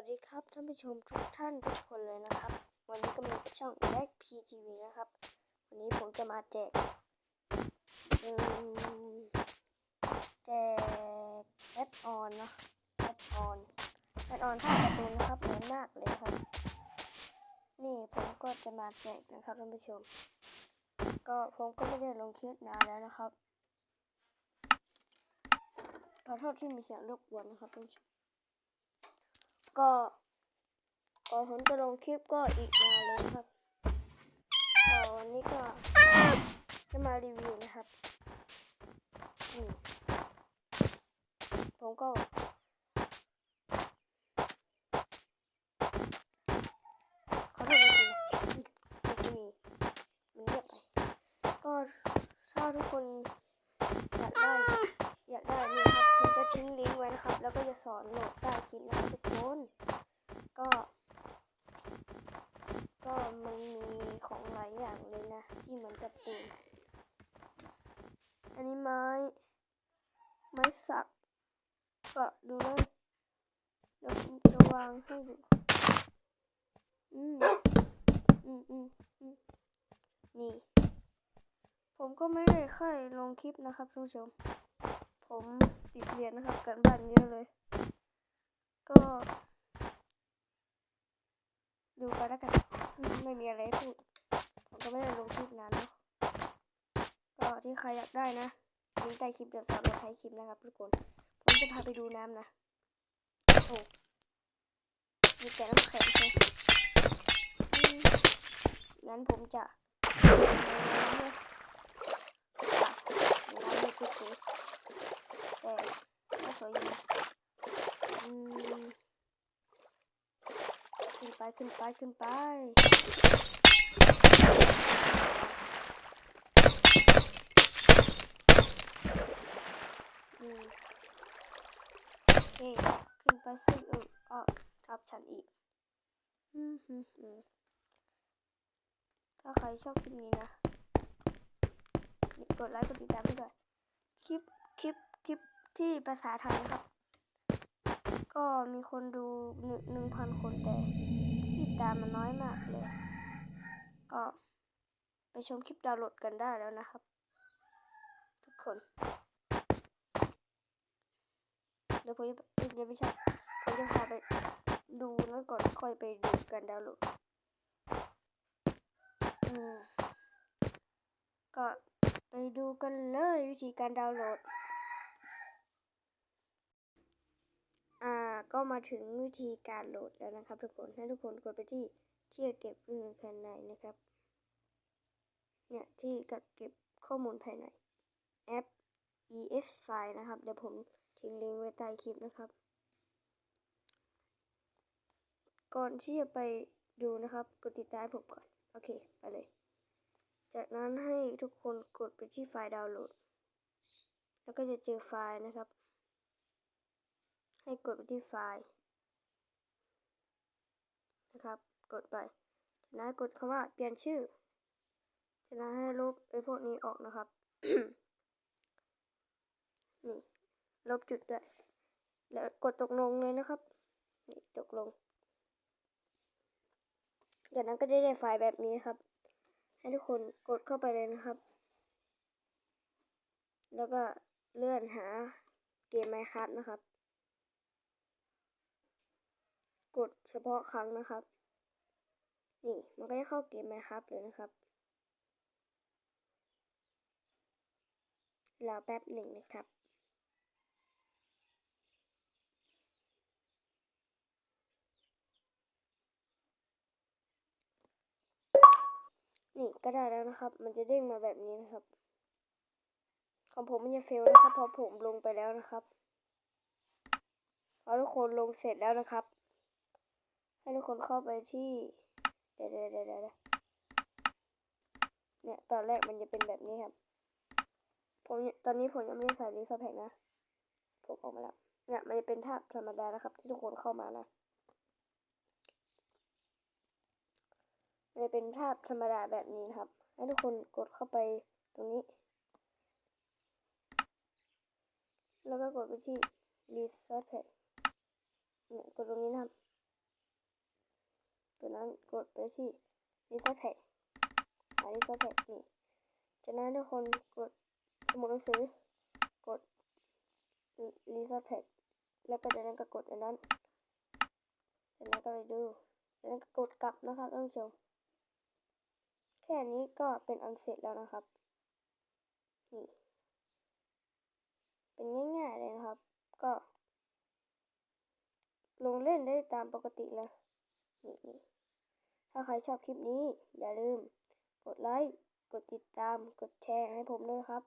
วัสดีครับท่านผู้ชมทุกท่านทุกคนเลยนะครับ วันนี้ก็มีช่อง Black PTV นะครับ วันนี้ผมจะมาแจกแจกแอดออนเนาะแอดออนแอดออนท่าการ์ตูนนะครับเหมือนมากเลยครับ นี่ผมก็จะมาแจกนะครับท่านผู้ชม ก็ผมก็ไม่ได้ลงคลิปนานแล้วนะครับขอโทษที่มีเสียงรบกวนนะครับท่านผู้ชม ก็ก่อนผมจะลงคลิปก็อีกนานเลยครับก็วันนี้ก็จะมารีวิวนะครับผมก็ขอโทษจริงๆมันมีมันเงียบไป ก็ถ้าทุกคนอยากได้ อยากได้นี่ ทิ้งลิงก์ไว้นะครับ แล้วก็จะสอนโหลดใต้คลิปนะครับทุกคน ก็ ก็มันมีของหลายอย่างเลยนะ ที่เหมือนกับตูนอันนี้ไม้ ไม้สัก ก็ดูเลยเดี๋ยวผมจะวางให้ดู อืม อืมอืมอืมนี่ ผมก็ไม่ได้ค่อยลงคลิปนะครับท่านผู้ชม ผมติดเรียนนะครับกันบ้านเยอะเลย ก็ดูไปแล้วกัน ไม่มีอะไรพูด ผมก็ไม่ได้ลงคลิปนานเนาะก็ที่ใครอยากได้นะลิงก์ใต้คลิปเดี๋ยวสอนลงท้ายคลิปนะครับทุกคน ผมจะพาไปดูน้ำนะ โอ้มีแต่น้ำแข็งเลยอืมงั้นผมจะน้ำเลยอะน้ำไม่คุกเลยแต่ก็ สวยอยู่ขึ้นไปขึ้นไปขึ้นไปอืมโอเคขึ้นไปซึ่งเอออ้อทับฉันอีกอืมฮึอืมถ้าใครชอบคลิปนี้นะ กดไลค์ กดติดตามด้วย คลิป คลิป ที่ภาษาไทยครับ ก็มีคนดูหนึ่งหนึ่งพันคนแต่ที่ตามมันน้อยมากเลย ก็ไปชมคลิปดาวน์โหลดกันได้แล้วนะครับ ทุกคนเดี๋ยวผมจะเดี๋ยวไม่ใช่ผมจะพาไปดูนั่นก่อนค่อยไปดูกันดาวน์โหลดอืมก็ไปดูกันเลยวิธีการดาวน์โหลด อ่า ก็ มาถึงวิธีการโหลดแล้วนะครับ ทุกคนให้ทุกคนกดไปที่เที่เก็บข้อมูลภายในนะครับ เนี่ยที่กักเก็บข้อมูลภายในแอป ES File นะครับ เดี๋ยวผมทิ้งลิงก์ไว้ใต้คลิปนะครับ ก่อนที่จะไปดูนะครับ กดติดตามผมก่อน โอเค ไปเลย จากนั้นให้ทุกคนกดไปที่ไฟล์ดาวน์โหลด แล้วก็จะเจอไฟล์นะครับ ให้กดไปที่ไฟล์นะครับ กดไปจากนั้นกดคำว่าเปลี่ยนชื่อจากนั้นให้ลบไอ้พวกนี้ออกนะครับ นี่ลบจุดด้วยแล้วกดตกลงเลยนะครับ นี่ตกลงจากนั้นก็จะได้ไฟล์แบบนี้ครับ ให้ทุกคนกดเข้าไปเลยนะครับ แล้วก็เลื่อนหาเกมไมครับนะครับ กดเฉพาะครั้งนะครับ นี่มันก็จะเข้าเกมไหมครับเลยนะครับรอแป๊บหนึ่งนะครับนี่ก็ได้แล้วนะครับ มันจะเด้งมาแบบนี้นะครับ ของผมมันจะเฟลนะครับเพราะผมลงไปแล้วนะครับพอทุกคนลงเสร็จแล้วนะครับ ให้ทุกคนเข้าไปที่เดี๋ยวเดี๋ยวเดี๋ยวเดี๋ยวเนี่ยตอนแรกมันจะเป็นแบบนี้ครับ ผมตอนนี้ผมยังไม่ได้ใส่ลิงก์ซับแพ็กนะผมออกมาแล้วเนี่ยมันจะเป็นภาพธรรมดานะครับ ที่ทุกคนเข้ามานะมันจะเป็นภาพธรรมดาแบบนี้นครับ ให้ทุกคนกดเข้าไปตรงนี้ แล้วก็กดไปที่ Reset Pack เนี่ยกดตรงนี้นะครับ นั้นกดไปที่ reset pack หา reset pack นี่ จากนั้นทุกคนกดสมุดหนังสือกด reset pack แล้วก็จากนั้นก็กดอันนั้นจากนั้นก็ไปดูจากนั้นก็กดกลับนะครับท่านผู้ชมแค่นี้ก็เป็นอันเสร็จแล้วนะครับ นี่ เป็นง่ายๆเลยนะครับ ก็ลงเล่นได้ตามปกติเลย นี่นี่ถ้าใครชอบคลิปนี้ อย่าลืม กดไลค์ กดติดตาม กดแชร์ให้ผมด้วยครับ